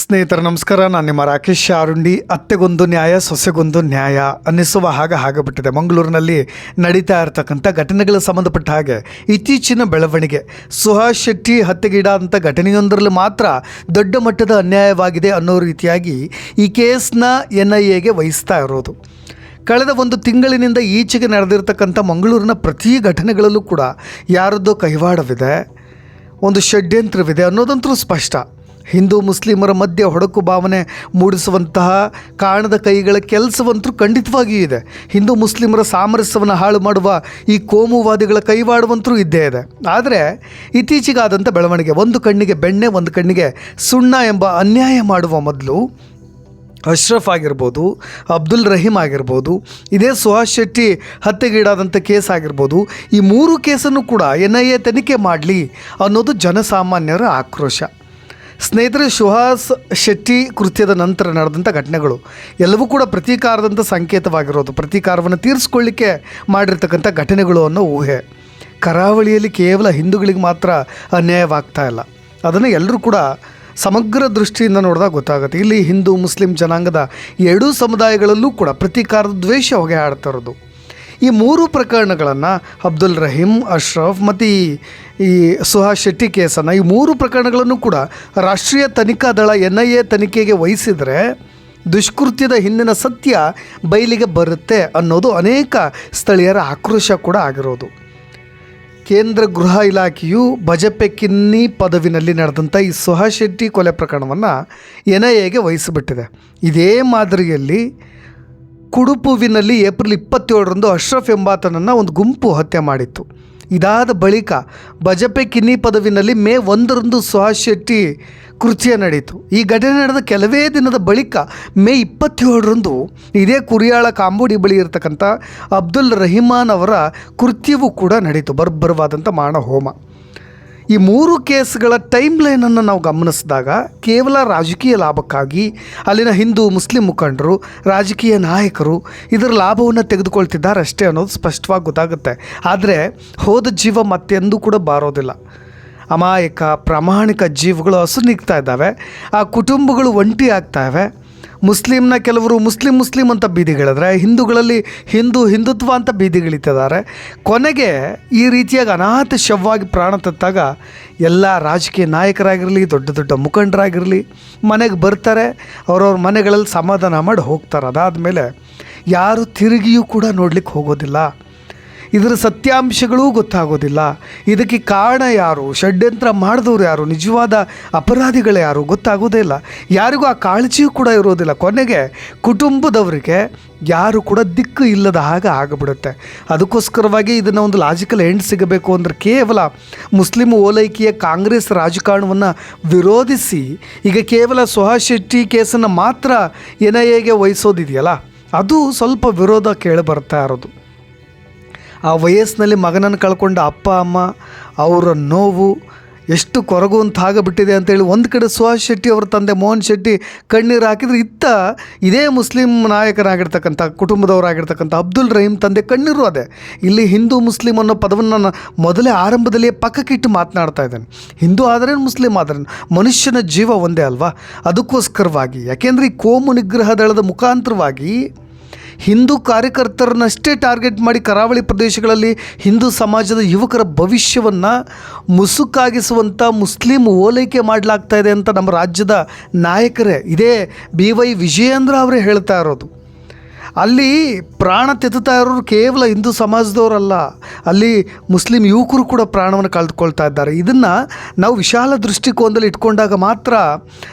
ಸ್ನೇಹಿತರ, ನಮಸ್ಕಾರ. ನಾನು ನಿಮ್ಮ ರಾಕೇಶ್ ಶಾರುಂಡಿ ಅತ್ತೆಗೊಂದು ನ್ಯಾಯ, ಸೊಸೆಗೊಂದು ನ್ಯಾಯ ಅನ್ನಿಸುವ ಹಾಗೆ ಆಗಿಬಿಟ್ಟಿದೆ. ಮಂಗಳೂರಿನಲ್ಲಿ ನಡೀತಾ ಇರತಕ್ಕಂಥ ಘಟನೆಗಳಿಗೆ ಸಂಬಂಧಪಟ್ಟ ಹಾಗೆ ಇತ್ತೀಚಿನ ಬೆಳವಣಿಗೆ. ಸುಹಾಸ್ ಶೆಟ್ಟಿ ಹತ್ಯೆಗೀಡಾದಂಥ ಘಟನೆಯೊಂದರಲ್ಲಿ ಮಾತ್ರ ದೊಡ್ಡ ಮಟ್ಟದ ಅನ್ಯಾಯವಾಗಿದೆ ಅನ್ನೋ ರೀತಿಯಾಗಿ ಈ ಕೇಸ್ನ ಎನ್ ಐ ಎಗೆ ವಹಿಸ್ತಾ ಇರೋದು. ಕಳೆದ ಒಂದು ತಿಂಗಳಿನಿಂದ ಈಚೆಗೆ ನಡೆದಿರ್ತಕ್ಕಂಥ ಮಂಗಳೂರಿನ ಪ್ರತಿ ಘಟನೆಗಳಲ್ಲೂ ಕೂಡ ಯಾರದ್ದೋ ಕೈವಾಡವಿದೆ. ಒಂದು ಷಡ್ಯಂತ್ರವಿದೆ ಅನ್ನೋದಂತೂ ಸ್ಪಷ್ಟ. ಹಿಂದೂ ಮುಸ್ಲಿಮರ ಮಧ್ಯೆ ಹೊಡಕು ಭಾವನೆ ಮೂಡಿಸುವಂತಹ ಕಾಣದ ಕೈಗಳ ಕೆಲಸವಂತೂ ಖಂಡಿತವಾಗಿಯೂ ಇದೆ. ಹಿಂದೂ ಮುಸ್ಲಿಮರ ಸಾಮರಸ್ಯವನ್ನು ಹಾಳು ಮಾಡುವ ಈ ಕೋಮುವಾದಿಗಳ ಕೈವಾಡುವಂತರೂ ಇದ್ದೇ ಇದೆ. ಆದರೆ ಇತ್ತೀಚೆಗಾದಂಥ ಬೆಳವಣಿಗೆ, ಒಂದು ಕಣ್ಣಿಗೆ ಬೆಣ್ಣೆ, ಒಂದು ಕಣ್ಣಿಗೆ ಸುಣ್ಣ ಎಂಬ ಅನ್ಯಾಯ ಮಾಡುವ ಮೊದಲು ಅಶ್ರಫ್ ಆಗಿರ್ಬೋದು, ಅಬ್ದುಲ್ ರಹೀಮ್ ಆಗಿರ್ಬೋದು, ಇದೇ ಸುಹಾಸ್ ಶೆಟ್ಟಿ ಹತ್ಯೆಗೀಡಾದಂಥ ಕೇಸ್ ಆಗಿರ್ಬೋದು, ಈ ಮೂರು ಕೇಸನ್ನು ಕೂಡ ಎನ್ ಐ ಎ ತನಿಖೆ ಮಾಡಲಿ ಅನ್ನೋದು ಜನಸಾಮಾನ್ಯರ ಆಕ್ರೋಶ. ಸ್ನೇಹಿತರೆ ಸುಹಾಸ್ ಶೆಟ್ಟಿ ಕೃತ್ಯದ ನಂತರ ನಡೆದಂಥ ಘಟನೆಗಳು ಎಲ್ಲವೂ ಕೂಡ ಪ್ರತೀಕಾರದಂಥ ಸಂಕೇತವಾಗಿರೋದು. ಪ್ರತೀಕಾರವನ್ನು ತೀರಿಸ್ಕೊಳ್ಳಿಕ್ಕೆ ಮಾಡಿರ್ತಕ್ಕಂಥ ಘಟನೆಗಳು ಅನ್ನೋ ಊಹೆ. ಕರಾವಳಿಯಲ್ಲಿ ಕೇವಲ ಹಿಂದೂಗಳಿಗೆ ಮಾತ್ರ ಅನ್ಯಾಯವಾಗ್ತಾ ಇಲ್ಲ. ಅದನ್ನು ಎಲ್ಲರೂ ಕೂಡ ಸಮಗ್ರ ದೃಷ್ಟಿಯಿಂದ ನೋಡಿದಾಗ ಗೊತ್ತಾಗುತ್ತೆ. ಇಲ್ಲಿ ಹಿಂದೂ, ಮುಸ್ಲಿಂ ಜನಾಂಗದ ಎರಡೂ ಸಮುದಾಯಗಳಲ್ಲೂ ಕೂಡ ಪ್ರತೀಕಾರದ ದ್ವೇಷ ಹೊಗೆ ಆಡ್ತಾ ಇರೋದು. ಈ ಮೂರು ಪ್ರಕರಣಗಳನ್ನು ಅಬ್ದುಲ್ ರಹೀಮ್ ಅಶ್ರಫ್ ಮತ್ತು ಈ ಈ ಸುಹಾಸ್ ಶೆಟ್ಟಿ ಕೇಸನ್ನು ಈ ಮೂರು ಪ್ರಕರಣಗಳನ್ನು ಕೂಡ ರಾಷ್ಟ್ರೀಯ ತನಿಖಾ ದಳ ಎನ್ ಐ ಎ ತನಿಖೆಗೆ ವಹಿಸಿದರೆ ದುಷ್ಕೃತ್ಯದ ಹಿಂದಿನ ಸತ್ಯ ಬಯಲಿಗೆ ಬರುತ್ತೆ ಅನ್ನೋದು ಅನೇಕ ಸ್ಥಳೀಯರ ಆಕ್ರೋಶ ಕೂಡ ಆಗಿರೋದು. ಕೇಂದ್ರ ಗೃಹ ಇಲಾಖೆಯು ಬಜಪೆ ಕಿನ್ನಿ ಪದವಿನಲ್ಲಿ ನಡೆದಂಥ ಈ ಸುಹಾಸ್ ಶೆಟ್ಟಿ ಕೊಲೆ ಪ್ರಕರಣವನ್ನು ಎನ್ ಐ ಎಗೆ ವಹಿಸಿಬಿಟ್ಟಿದೆ. ಇದೇ ಮಾದರಿಯಲ್ಲಿ ಕುಡುಪುವಿನಲ್ಲಿ ಏಪ್ರಿಲ್ ಇಪ್ಪತ್ತೇಳರಂದು ಅಶ್ರಫ್ ಎಂಬಾತನನ್ನು ಒಂದು ಗುಂಪು ಹತ್ಯೆ ಮಾಡಿತ್ತು. ಇದಾದ ಬಳಿಕ ಬಜಪೆ ಕಿನ್ನಿ ಪದವಿನಲ್ಲಿ ಮೇ ಒಂದರಂದು ಸುಹಾಸ್ ಶೆಟ್ಟಿ ಕೃತ್ಯ ನಡೆಯಿತು. ಈ ಘಟನೆ ನಡೆದ ಕೆಲವೇ ದಿನದ ಬಳಿಕ ಮೇ ಇಪ್ಪತ್ತೇಳರಂದು ಇದೇ ಕುರಿಯಾಳ ಕಾಂಬೋಡಿ ಬಳಿ ಇರತಕ್ಕಂಥ ಅಬ್ದುಲ್ ರಹಿಮಾನ್ ಅವರ ಕೃತ್ಯವೂ ಕೂಡ ನಡೆಯಿತು. ಬರ್ಬರವಾದಂಥ ಮಾಣ ಹೋಮ. ಈ ಮೂರು ಕೇಸ್ಗಳ ಟೈಮ್ ಲೈನನ್ನು ನಾವು ಗಮನಿಸಿದಾಗ ಕೇವಲ ರಾಜಕೀಯ ಲಾಭಕ್ಕಾಗಿ ಅಲ್ಲಿನ ಹಿಂದೂ ಮುಸ್ಲಿಂ ಮುಖಂಡರು, ರಾಜಕೀಯ ನಾಯಕರು ಇದರ ಲಾಭವನ್ನು ತೆಗೆದುಕೊಳ್ತಿದ್ದಾರೆ ಅಷ್ಟೇ ಅನ್ನೋದು ಸ್ಪಷ್ಟವಾಗಿ ಗೊತ್ತಾಗುತ್ತೆ. ಆದರೆ ಹೋದ ಜೀವ ಮತ್ತೆಂದೂ ಕೂಡ ಬಾರೋದಿಲ್ಲ. ಅಮಾಯಕ, ಪ್ರಾಮಾಣಿಕ ಜೀವಗಳು ಹಸು ನಿಗ್ತಾ ಇದ್ದಾವೆ. ಆ ಕುಟುಂಬಗಳು ಒಂಟಿ ಆಗ್ತಾ ಇವೆ. ಮುಸ್ಲಿಮ್ನ ಕೆಲವರು ಮುಸ್ಲಿಂ ಮುಸ್ಲಿಂ ಅಂತ ಬೀದಿಗಳಿದ್ರೆ ಹಿಂದೂಗಳಲ್ಲಿ ಹಿಂದೂ ಹಿಂದುತ್ವ ಅಂತ ಬೀದಿಗಳಿತಿದ್ದಾರೆ ಕೊನೆಗೆ ಈ ರೀತಿಯಾಗಿ ಅನಾಥ ಶವವಾಗಿ ಪ್ರಾಣ ತತ್ತಾಗ ಎಲ್ಲ ರಾಜಕೀಯ ನಾಯಕರಾಗಿರಲಿ, ದೊಡ್ಡ ದೊಡ್ಡ ಮುಖಂಡರಾಗಿರಲಿ, ಮನೆಗೆ ಬರ್ತಾರೆ, ಅವ್ರವ್ರ ಮನೆಗಳಲ್ಲಿ ಸಮಾಧಾನ ಮಾಡಿ ಹೋಗ್ತಾರೆ. ಅದಾದಮೇಲೆ ಯಾರು ತಿರುಗಿಯೂ ಕೂಡ ನೋಡ್ಲಿಕ್ಕೆ ಹೋಗೋದಿಲ್ಲ. ಇದರ ಸತ್ಯಾಂಶಗಳೂ ಗೊತ್ತಾಗೋದಿಲ್ಲ. ಇದಕ್ಕೆ ಕಾರಣ ಯಾರು? ಷಡ್ಯಂತ್ರ ಮಾಡಿದವರು ಯಾರು? ನಿಜವಾದ ಅಪರಾಧಿಗಳು ಯಾರು? ಗೊತ್ತಾಗೋದೇ ಇಲ್ಲ. ಯಾರಿಗೂ ಆ ಕಾಳಜಿಯೂ ಕೂಡ ಇರೋದಿಲ್ಲ. ಕೊನೆಗೆ ಕುಟುಂಬದವರಿಗೆ ಯಾರು ಕೂಡ ದಿಕ್ಕು ಇಲ್ಲದ ಹಾಗೆ ಆಗಿಬಿಡುತ್ತೆ. ಅದಕ್ಕೋಸ್ಕರವಾಗಿ ಇದನ್ನು ಒಂದು ಲಾಜಿಕಲ್ ಎಂಡ್ ಸಿಗಬೇಕು ಅಂದರೆ ಕೇವಲ ಮುಸ್ಲಿಂ ಓಲೈಕೆಯ ಕಾಂಗ್ರೆಸ್ ರಾಜಕಾರಣವನ್ನು ವಿರೋಧಿಸಿ, ಈಗ ಕೇವಲ ಸುಹಾಸ್ ಶೆಟ್ಟಿ ಕೇಸನ್ನು ಮಾತ್ರ ಎನ್ ಐ ಎಗೆ ವಹಿಸೋದಿದೆಯಲ್ಲ? ಅದು ಸ್ವಲ್ಪ ವಿರೋಧ ಕೇಳಿ ಬರ್ತಾ ಇರೋದು. ಆ ವಯಸ್ಸಿನಲ್ಲಿ ಮಗನನ್ನು ಕಳ್ಕೊಂಡ ಅಪ್ಪ, ಅಮ್ಮ, ಅವರ ನೋವು ಎಷ್ಟು ಕೊರಗುವಂತ ಆಗಬಿಟ್ಟಿದೆ ಅಂತೇಳಿ ಒಂದು ಕಡೆ ಸುಹಾಸ್ ಶೆಟ್ಟಿ ಅವರ ತಂದೆ ಮೋಹನ್ ಶೆಟ್ಟಿ ಕಣ್ಣೀರು ಹಾಕಿದ್ರೆ ಇತ್ತ ಇದೇ ಮುಸ್ಲಿಂ ನಾಯಕರಾಗಿರ್ತಕ್ಕಂಥ ಕುಟುಂಬದವರಾಗಿರ್ತಕ್ಕಂಥ ಅಬ್ದುಲ್ ರಹೀಮ್ ತಂದೆ ಕಣ್ಣೀರು ಅದೇ. ಇಲ್ಲಿ ಹಿಂದೂ ಮುಸ್ಲಿಂ ಅನ್ನೋ ಪದವನ್ನು ನಾನು ಮೊದಲೇ ಆರಂಭದಲ್ಲಿಯೇ ಪಕ್ಕಕ್ಕಿಟ್ಟು ಮಾತನಾಡ್ತಾ ಇದ್ದೇನೆ. ಹಿಂದೂ ಆದರೆ ಮುಸ್ಲಿಂ ಆದರೆ ಮನುಷ್ಯನ ಜೀವ ಒಂದೇ ಅಲ್ವಾ? ಅದಕ್ಕೋಸ್ಕರವಾಗಿ, ಯಾಕೆಂದರೆ ಈ ಕೋಮು ನಿಗ್ರಹ ದಳದ ಮುಖಾಂತರವಾಗಿ ಹಿಂದೂ ಕಾರ್ಯಕರ್ತರನ್ನಷ್ಟೇ ಟಾರ್ಗೆಟ್ ಮಾಡಿ ಕರಾವಳಿ ಪ್ರದೇಶಗಳಲ್ಲಿ ಹಿಂದೂ ಸಮಾಜದ ಯುವಕರ ಭವಿಷ್ಯವನ್ನು ಮುಸುಕಾಗಿಸುವಂಥ ಮುಸ್ಲಿಂ ಓಲೈಕೆ ಮಾಡಲಾಗ್ತಾ ಇದೆ ಅಂತ ನಮ್ಮ ರಾಜ್ಯದ ನಾಯಕರೇ. ಇದೇ ಬಿ ವೈ ವಿಜಯೇಂದ್ರ ಅವರೇ ಹೇಳ್ತಾ ಇರೋದು. ಅಲ್ಲಿ ಪ್ರಾಣ ತೆತ್ತುತ್ತಾ ಇರೋರು ಕೇವಲ ಹಿಂದೂ ಸಮಾಜದವರಲ್ಲ. ಅಲ್ಲಿ ಮುಸ್ಲಿಂ ಯುವಕರು ಕೂಡ ಪ್ರಾಣವನ್ನು ಕಳೆದುಕೊಳ್ತಾ ಇದ್ದಾರೆ. ಇದನ್ನು ನಾವು ವಿಶಾಲ ದೃಷ್ಟಿಕೋನದಲ್ಲಿ ಇಟ್ಕೊಂಡಾಗ ಮಾತ್ರ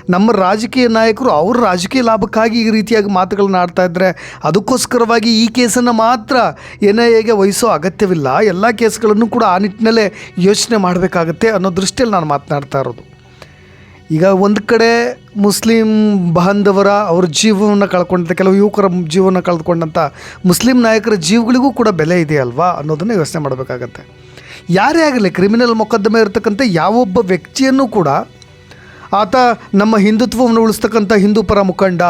ನಮ್ಮ ರಾಜಕೀಯ ನಾಯಕರು ಅವ್ರ ರಾಜಕೀಯ ಲಾಭಕ್ಕಾಗಿ ಈ ರೀತಿಯಾಗಿ ಮಾತುಗಳನ್ನ ಆಡ್ತಾ ಇದ್ದರೆ ಅದಕ್ಕೋಸ್ಕರವಾಗಿ ಈ ಕೇಸನ್ನು ಮಾತ್ರ ಎನ್ ಐ ಎಗೆ ವಹಿಸೋ ಅಗತ್ಯವಿಲ್ಲ. ಎಲ್ಲ ಕೇಸ್ಗಳನ್ನು ಕೂಡ ಆ ನಿಟ್ಟಿನಲ್ಲೇ ಯೋಚನೆ ಮಾಡಬೇಕಾಗತ್ತೆ ಅನ್ನೋ ದೃಷ್ಟಿಯಲ್ಲಿ ನಾನು ಮಾತನಾಡ್ತಾ ಇರೋದು. ಈಗ ಒಂದು ಕಡೆ ಮುಸ್ಲಿಂ ಬಾಂಧವರ ಅವ್ರ ಜೀವವನ್ನು ಕಳ್ಕೊಂಡಂಥ ಕೆಲವು ಯುವಕರ ಜೀವನ ಕಳೆದುಕೊಂಡಂಥ ಮುಸ್ಲಿಂ ನಾಯಕರ ಜೀವಗಳಿಗೂ ಕೂಡ ಬೆಲೆ ಇದೆಯಲ್ವಾ ಅನ್ನೋದನ್ನು ಯೋಚನೆ ಮಾಡಬೇಕಾಗತ್ತೆ. ಯಾರೇ ಆಗಲಿ ಕ್ರಿಮಿನಲ್ ಮೊಕದ್ದಮೆ ಇರತಕ್ಕಂಥ ಯಾವೊಬ್ಬ ವ್ಯಕ್ತಿಯನ್ನು ಕೂಡ ಆತ ನಮ್ಮ ಹಿಂದುತ್ವವನ್ನು ಉಳಿಸ್ತಕ್ಕಂಥ ಹಿಂದೂ ಪರ ಮುಖಂಡ.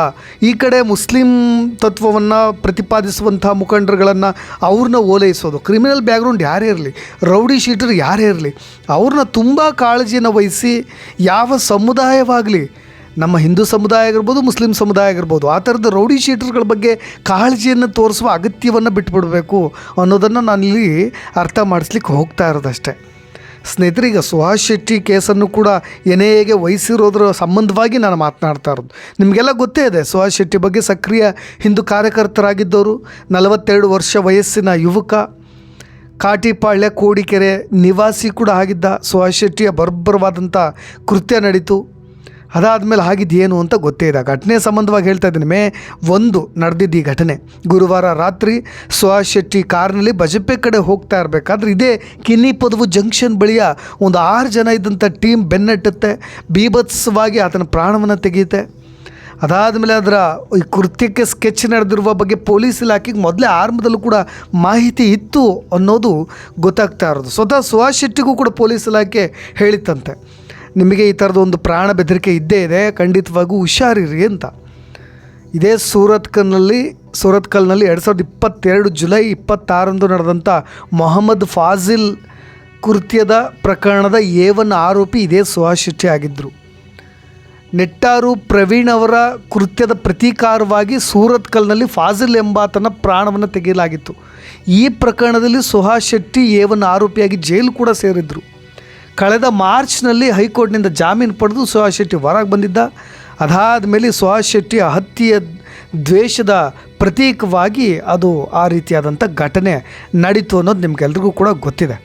ಈ ಕಡೆ ಮುಸ್ಲಿಂ ತತ್ವವನ್ನು ಪ್ರತಿಪಾದಿಸುವಂಥ ಮುಖಂಡರುಗಳನ್ನು ಅವ್ರನ್ನ ಓಲೈಸೋದು. ಕ್ರಿಮಿನಲ್ ಬ್ಯಾಕ್ಗ್ರೌಂಡ್ ಯಾರೇ ಇರಲಿ, ರೌಡಿ ಶೀಟರ್ ಯಾರೇ ಇರಲಿ, ಅವ್ರನ್ನ ತುಂಬ ಕಾಳಜಿಯನ್ನು ವಹಿಸಿ ಯಾವ ಸಮುದಾಯವಾಗಲಿ, ನಮ್ಮ ಹಿಂದೂ ಸಮುದಾಯ ಆಗಿರ್ಬೋದು, ಮುಸ್ಲಿಂ ಸಮುದಾಯ ಆಗಿರ್ಬೋದು, ಆ ಥರದ ರೌಡಿ ಶೀಟರ್ಗಳ ಬಗ್ಗೆ ಕಾಳಜಿಯನ್ನು ತೋರಿಸುವ ಅಗತ್ಯವನ್ನು ಬಿಟ್ಬಿಡಬೇಕು ಅನ್ನೋದನ್ನು ನಾನಿಲ್ಲಿ ಅರ್ಥ ಮಾಡಿಸ್ಲಿಕ್ಕೆ ಹೋಗ್ತಾ ಇರೋದಷ್ಟೇ. ಸ್ನೇಹಿತರೆ ಈಗ ಸುಹಾಸ್ ಶೆಟ್ಟಿ ಕೇಸನ್ನು ಕೂಡ ಎನ್ ಎಗೆ ವಹಿಸಿರೋದ್ರ ಸಂಬಂಧವಾಗಿ ನಾನು ಮಾತನಾಡ್ತಾ ಇರೋದು. ನಿಮಗೆಲ್ಲ ಗೊತ್ತೇ ಇದೆ, ಸುಹಾಸ್ ಶೆಟ್ಟಿ ಬಗ್ಗೆ ಸಕ್ರಿಯ ಹಿಂದೂ ಕಾರ್ಯಕರ್ತರಾಗಿದ್ದವರು, ನಲವತ್ತೆರಡು ವರ್ಷ ವಯಸ್ಸಿನ ಯುವಕ, ಕಾಟಿಪಾಳ್ಯ, ಕೋಡಿಕೆರೆ ನಿವಾಸಿ ಕೂಡ ಆಗಿದ್ದ ಸುಹಾಸ್ ಶೆಟ್ಟಿಯ ಬರ್ಬರವಾದಂಥ ಕೃತ್ಯ ನಡೀತು. ಅದಾದಮೇಲೆ ಆಗಿದ್ದೇನು ಅಂತ ಗೊತ್ತೇ ಇದೆ ಘಟನೆ ಸಂಬಂಧವಾಗಿ ಹೇಳ್ತಾ ಇದ್ದೀನಿ. ಮೇ ಒಂದು ನಡೆದಿದ್ದು ಈ ಘಟನೆ. ಗುರುವಾರ ರಾತ್ರಿ ಸುಹಾಸ್ ಶೆಟ್ಟಿ ಕಾರ್ನಲ್ಲಿ ಬಜಪೆ ಕಡೆ ಹೋಗ್ತಾ ಇರಬೇಕಾದ್ರೆ ಇದೇ ಕಿನ್ನಿ ಪದವು ಜಂಕ್ಷನ್ ಬಳಿಯ ಒಂದು ಆರು ಜನ ಇದ್ದಂಥ ಟೀಮ್ ಬೆನ್ನಟ್ಟುತ್ತೆ. ಬೀಭತ್ಸವಾಗಿ ಆತನ ಪ್ರಾಣವನ್ನು ತೆಗೆಯುತ್ತೆ. ಅದಾದಮೇಲೆ ಅದರ ಈ ಕೃತ್ಯಕ್ಕೆ ಸ್ಕೆಚ್ ನಡೆದಿರುವ ಬಗ್ಗೆ ಪೊಲೀಸ್ ಇಲಾಖೆಗೆ ಮೊದಲೇ ಆರಂಭದಲ್ಲೂ ಕೂಡ ಮಾಹಿತಿ ಇತ್ತು ಅನ್ನೋದು ಗೊತ್ತಾಗ್ತಾ ಇರೋದು. ಸ್ವತಃ ಸುಹಾಸ್ ಶೆಟ್ಟಿಗೂ ಕೂಡ ಪೊಲೀಸ್ ಇಲಾಖೆ ಹೇಳಿತ್ತಂತೆ. ನಿಮಗೆ ಈ ಥರದ ಒಂದು ಪ್ರಾಣ ಬೆದರಿಕೆ ಇದ್ದೇ ಇದೆ, ಖಂಡಿತವಾಗೂ ಹುಷಾರಿರಿ ಅಂತ. ಇದೇ ಸೂರತ್ಕಲ್ನಲ್ಲಿ ಸೂರತ್ಕಲ್ನಲ್ಲಿ ಎರಡು ಸಾವಿರದ ಇಪ್ಪತ್ತೆರಡು ಜುಲೈ ಇಪ್ಪತ್ತಾರಂದು ನಡೆದಂಥ ಮೊಹಮ್ಮದ್ ಫಾಜಿಲ್ ಕೃತ್ಯದ ಪ್ರಕರಣದ ಏವನ್ ಆರೋಪಿ ಇದೇ ಸುಹಾಸ್ ಶೆಟ್ಟಿ ಆಗಿದ್ದರು ನೆಟ್ಟಾರು ಪ್ರವೀಣ್ ಅವರ ಕೃತ್ಯದ ಪ್ರತೀಕಾರವಾಗಿ ಸೂರತ್ಕಲ್ನಲ್ಲಿ ಫಾಜಿಲ್ ಎಂಬಾತನ ಪ್ರಾಣವನ್ನು ತೆಗೆಯಲಾಗಿತ್ತು. ಈ ಪ್ರಕರಣದಲ್ಲಿ ಸುಹಾಸ್ ಶೆಟ್ಟಿ, ಏವನ್ ಆರೋಪಿಯಾಗಿ ಜೈಲು ಕೂಡ ಸೇರಿದ್ರು. ಕಳೆದ ಮಾರ್ಚ್ನಲ್ಲಿ ಹೈಕೋರ್ಟ್ನಿಂದ ಜಾಮೀನು ಪಡೆದು ಸುಹಾಸ್ ಶೆಟ್ಟಿ ಹೊರಗೆ ಬಂದಿದ್ದ. ಅದಾದ ಮೇಲೆ ಸುಹಾಸ್ ಶೆಟ್ಟಿಯ ಹತ್ಯೆಯ ದ್ವೇಷದ ಪ್ರತೀಕವಾಗಿ ಅದು ಆ ರೀತಿಯಾದಂಥ ಘಟನೆ ನಡೀತು ಅನ್ನೋದು ನಿಮಗೆಲ್ರಿಗೂ ಕೂಡ ಗೊತ್ತಿದೆ.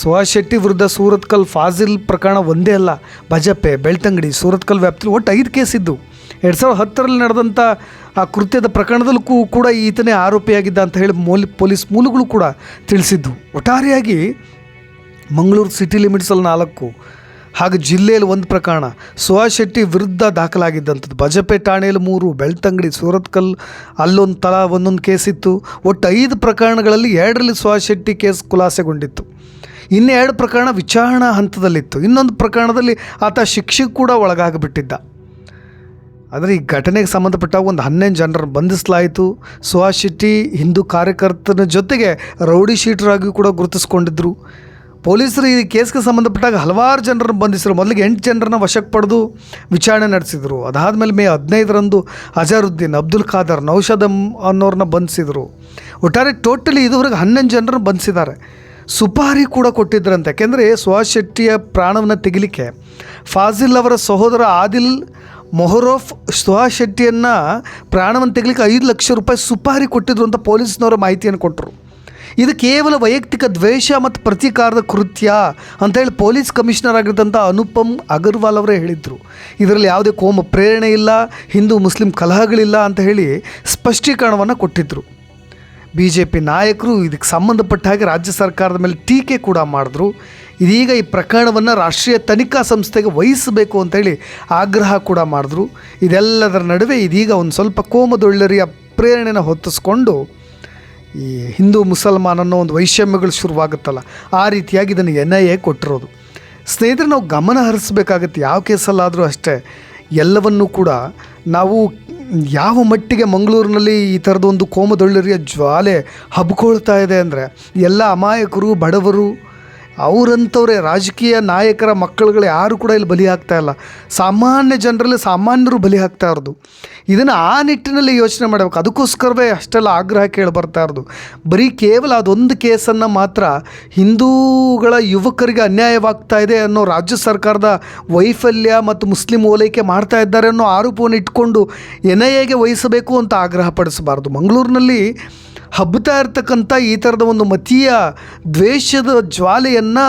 ಸುಹಾಸ್ ಶೆಟ್ಟಿ ವಿರುದ್ಧ ಸೂರತ್ಕಲ್ ಫಾಜಿಲ್ ಪ್ರಕರಣ ಒಂದೇ ಅಲ್ಲ ಬಜಪೆ ಬೆಳ್ತಂಗಡಿ ಸೂರತ್ಕಲ್ ವ್ಯಾಪ್ತಿಯಲ್ಲಿ ಒಟ್ಟು ಐದು ಕೇಸ್ ಇದ್ದು. ಎರಡು ಸಾವಿರದ ಹತ್ತರಲ್ಲಿ ನಡೆದಂಥ ಆ ಕೃತ್ಯದ ಪ್ರಕರಣದಲ್ಲೂ ಕೂಡ ಈತನೇ ಆರೋಪಿಯಾಗಿದ್ದ ಅಂತ ಹೇಳಿ ಮೋಲಿ, ಪೊಲೀಸ್ ಮೂಲಗಳು ಕೂಡ ತಿಳಿಸಿದ್ದು. ಒಟ್ಟಾರೆಯಾಗಿ ಮಂಗಳೂರು ಸಿಟಿ ಲಿಮಿಟ್ಸಲ್ಲಿ ನಾಲ್ಕು, ಹಾಗೆ ಜಿಲ್ಲೆಯಲ್ಲಿ ಒಂದು ಪ್ರಕರಣ. ಸುಹಾಸ್ ಶೆಟ್ಟಿ ವಿರುದ್ಧ ದಾಖಲಾಗಿದ್ದಂಥದ್ದು. ಬಜಪೆ ಠಾಣೆಯಲ್ಲಿ ಮೂರು, ಬೆಳ್ತಂಗಡಿ ಸೂರತ್ಕಲ್ ಅಲ್ಲೊಂದು ತಲಾ ಒಂದೊಂದು ಕೇಸ್ ಇತ್ತು ಒಟ್ಟು ಐದು ಪ್ರಕರಣಗಳಲ್ಲಿ ಎರಡರಲ್ಲಿ ಸುಹಾಸ್ ಶೆಟ್ಟಿ ಕೇಸ್ ಖುಲಾಸೆಗೊಂಡಿತ್ತು. ಇನ್ನೆರಡು ಪ್ರಕರಣ ವಿಚಾರಣಾ ಹಂತದಲ್ಲಿತ್ತು. ಇನ್ನೊಂದು ಪ್ರಕರಣದಲ್ಲಿ ಆತ ಶಿಕ್ಷೆಗೆ ಕೂಡ ಒಳಗಾಗಿಬಿಟ್ಟಿದ್ದ. ಆದರೆ ಈ ಘಟನೆಗೆ ಸಂಬಂಧಪಟ್ಟ ಒಂದು ಹನ್ನೊಂದು ಜನರನ್ನು ಬಂಧಿಸಲಾಯಿತು. ಸುಹಾಸ್ ಶೆಟ್ಟಿ ಹಿಂದೂ ಕಾರ್ಯಕರ್ತನ ಜೊತೆಗೆ ರೌಡಿ ಶೀಟರಾಗಿ ಕೂಡ ಗುರುತಿಸ್ಕೊಂಡಿದ್ದರು ಪೊಲೀಸರು ಈ ಕೇಸ್ಗೆ ಸಂಬಂಧಪಟ್ಟಾಗ ಹಲವಾರು ಜನರನ್ನು ಬಂಧಿಸಿದ್ರು. ಮೊದಲಿಗೆ ಎಂಟು ಜನರನ್ನ ವಶಕ್ಕೆ ಪಡೆದು ವಿಚಾರಣೆ ನಡೆಸಿದರು. ಅದಾದಮೇಲೆ ಮೇ ಹದಿನೈದರಂದು ಅಜರುದ್ದೀನ್, ಅಬ್ದುಲ್ ಖಾದರ್ ನೌಷದಮ್ ಅನ್ನೋರನ್ನ ಬಂಧಿಸಿದರು. ಒಟ್ಟಾರೆ ಟೋಟಲಿ ಇದುವರೆಗೆ ಹನ್ನೊಂದು ಜನರನ್ನು ಬಂಧಿಸಿದ್ದಾರೆ. ಸುಪಾರಿ ಕೂಡ ಕೊಟ್ಟಿದ್ದರಂತೆ ಯಾಕೆಂದರೆ ಸುಹಾಸ್ ಶೆಟ್ಟಿಯ ಪ್ರಾಣವನ್ನು ತೆಗಿಲಿಕ್ಕೆ ಫಾಜಿಲ್ ಅವರ ಸಹೋದರ ಆದಿಲ್ ಮೊಹರೋಫ್ ಸುಹಾಸ್ ಶೆಟ್ಟಿಯನ್ನು ಪ್ರಾಣವನ್ನು ತೆಗಿಲಿಕ್ಕೆ ಐದು ಲಕ್ಷ ರೂಪಾಯಿ ಸುಪಾರಿ ಕೊಟ್ಟಿದ್ರು ಅಂತ ಪೊಲೀಸ್ನವರ ಮಾಹಿತಿಯನ್ನು ಕೊಟ್ಟರು ಇದು ಕೇವಲ ವೈಯಕ್ತಿಕ ದ್ವೇಷ ಮತ್ತು ಪ್ರತೀಕಾರದ ಕೃತ್ಯ ಅಂತ ಹೇಳಿ ಪೊಲೀಸ್ ಕಮಿಷನರ್ ಆಗಿದ್ದಂಥ ಅನುಪಮ್ ಅಗರ್ವಾಲ್ ಅವರೇ ಹೇಳಿದರು. ಇದರಲ್ಲಿ ಯಾವುದೇ ಕೋಮ ಪ್ರೇರಣೆ ಇಲ್ಲ, ಹಿಂದೂ ಮುಸ್ಲಿಂ ಕಲಹಗಳಿಲ್ಲ ಅಂತ ಹೇಳಿ ಸ್ಪಷ್ಟೀಕರಣವನ್ನು ಕೊಟ್ಟಿದ್ದರು ಬಿ ಜೆ ಪಿ ನಾಯಕರು ಇದಕ್ಕೆ ಸಂಬಂಧಪಟ್ಟ ಹಾಗೆ ರಾಜ್ಯ ಸರ್ಕಾರದ ಮೇಲೆ ಟೀಕೆ ಕೂಡ ಮಾಡಿದ್ರು. ಇದೀಗ ಈ ಪ್ರಕರಣವನ್ನು ರಾಷ್ಟ್ರೀಯ ತನಿಖಾ ಸಂಸ್ಥೆಗೆ ವಹಿಸಬೇಕು ಅಂತೇಳಿ ಆಗ್ರಹ ಕೂಡ ಮಾಡಿದ್ರು. ಇದೆಲ್ಲದರ ನಡುವೆ ಇದೀಗ ಒಂದು ಸ್ವಲ್ಪ ಕೋಮದೊಳ್ಳರಿಯ ಪ್ರೇರಣೆನ ಹೊತ್ತಿಸ್ಕೊಂಡು ಈ ಹಿಂದೂ ಮುಸಲ್ಮಾನ್ ಅನ್ನೋ ಒಂದು ವೈಷಮ್ಯಗಳು ಶುರುವಾಗುತ್ತಲ್ಲ, ಆ ರೀತಿಯಾಗಿ ಇದನ್ನು ಎನ್ ಐ ಎ ಕೊಟ್ಟಿರೋದು. ಸ್ನೇಹಿತರೆ, ನಾವು ಗಮನ ಹರಿಸ್ಬೇಕಾಗತ್ತೆ, ಯಾವ ಕೇಸಲ್ಲಾದರೂ ಅಷ್ಟೇ. ಎಲ್ಲವನ್ನೂ ಕೂಡ ನಾವು ಯಾವ ಮಟ್ಟಿಗೆ ಮಂಗಳೂರಿನಲ್ಲಿ ಈ ಥರದ ಒಂದು ಕೋಮದೊಳ್ಳರಿಯ ಜ್ವಾಲೆ ಹಬ್ಕೊಳ್ತಾ ಇದೆ ಅಂದರೆ, ಎಲ್ಲ ಅಮಾಯಕರು, ಬಡವರು ಅವರಂಥವ್ರೆ ರಾಜಕೀಯ ನಾಯಕರ ಮಕ್ಕಳುಗಳು ಯಾರು ಕೂಡ ಇಲ್ಲಿ ಬಲಿ ಆಗ್ತಾ ಇಲ್ಲ. ಸಾಮಾನ್ಯ ಜನರಲ್ಲಿ ಸಾಮಾನ್ಯರು ಬಲಿ ಆಗ್ತಾ ಇರೋದು. ಇದನ್ನು ಆ ನಿಟ್ಟಿನಲ್ಲಿ ಯೋಚನೆ ಮಾಡಬೇಕು. ಅದಕ್ಕೋಸ್ಕರವೇ ಅಷ್ಟೆಲ್ಲ ಆಗ್ರಹ ಕೇಳಿ ಬರ್ತಾ ಇರೋದು. ಬರೀ ಕೇವಲ ಅದೊಂದು ಕೇಸನ್ನು ಮಾತ್ರ ಹಿಂದೂಗಳ ಯುವಕರಿಗೆ ಅನ್ಯಾಯವಾಗ್ತಾ ಇದೆ ಅನ್ನೋ ರಾಜ್ಯ ಸರ್ಕಾರದ ವೈಫಲ್ಯ ಮತ್ತು ಮುಸ್ಲಿಂ ಓಲೈಕೆ ಮಾಡ್ತಾ ಇದ್ದಾರೆ ಅನ್ನೋ ಆರೋಪವನ್ನು ಇಟ್ಕೊಂಡು ಎನ್ ಐ ಎಗೆ ವಹಿಸಬೇಕು ಅಂತ ಆಗ್ರಹ ಪಡಿಸಬಾರ್ದು. ಮಂಗಳೂರಿನಲ್ಲಿ ಹಬ್ಬತಾ ಇರ್ತಕ್ಕಂಥ ಈ ಥರದ ಒಂದು ಮತೀಯ ದ್ವೇಷದ ಜ್ವಾಲೆಯನ್ನು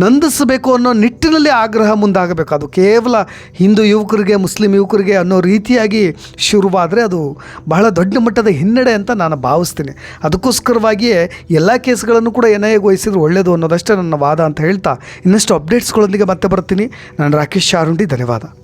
ನಂದಿಸಬೇಕು ಅನ್ನೋ ನಿಟ್ಟಿನಲ್ಲಿ ಆಗ್ರಹ ಮುಂದಾಗಬೇಕು. ಅದು ಕೇವಲ ಹಿಂದೂ ಯುವಕರಿಗೆ, ಮುಸ್ಲಿಂ ಯುವಕರಿಗೆ ಅನ್ನೋ ರೀತಿಯಾಗಿ ಶುರುವಾದರೆ ಅದು ಬಹಳ ದೊಡ್ಡ ಮಟ್ಟದ ಹಿನ್ನಡೆ ಅಂತ ನಾನು ಭಾವಿಸ್ತೀನಿ. ಅದಕ್ಕೋಸ್ಕರವಾಗಿಯೇ ಎಲ್ಲ ಕೇಸ್ಗಳನ್ನು ಕೂಡ ಎನ್ ಐ ಎಗೆ ವಹಿಸಿದ್ರೆ ಒಳ್ಳೆಯದು ಅನ್ನೋದಷ್ಟೇ ನನ್ನ ವಾದ ಅಂತ ಹೇಳ್ತಾ ಇನ್ನಷ್ಟು ಅಪ್ಡೇಟ್ಸ್ಗಳೊಂದಿಗೆ ಮತ್ತೆ ಬರ್ತೀನಿ. ನಾನು ರಾಕೇಶ್ ಶಾರುಂಡಿ, ಧನ್ಯವಾದ.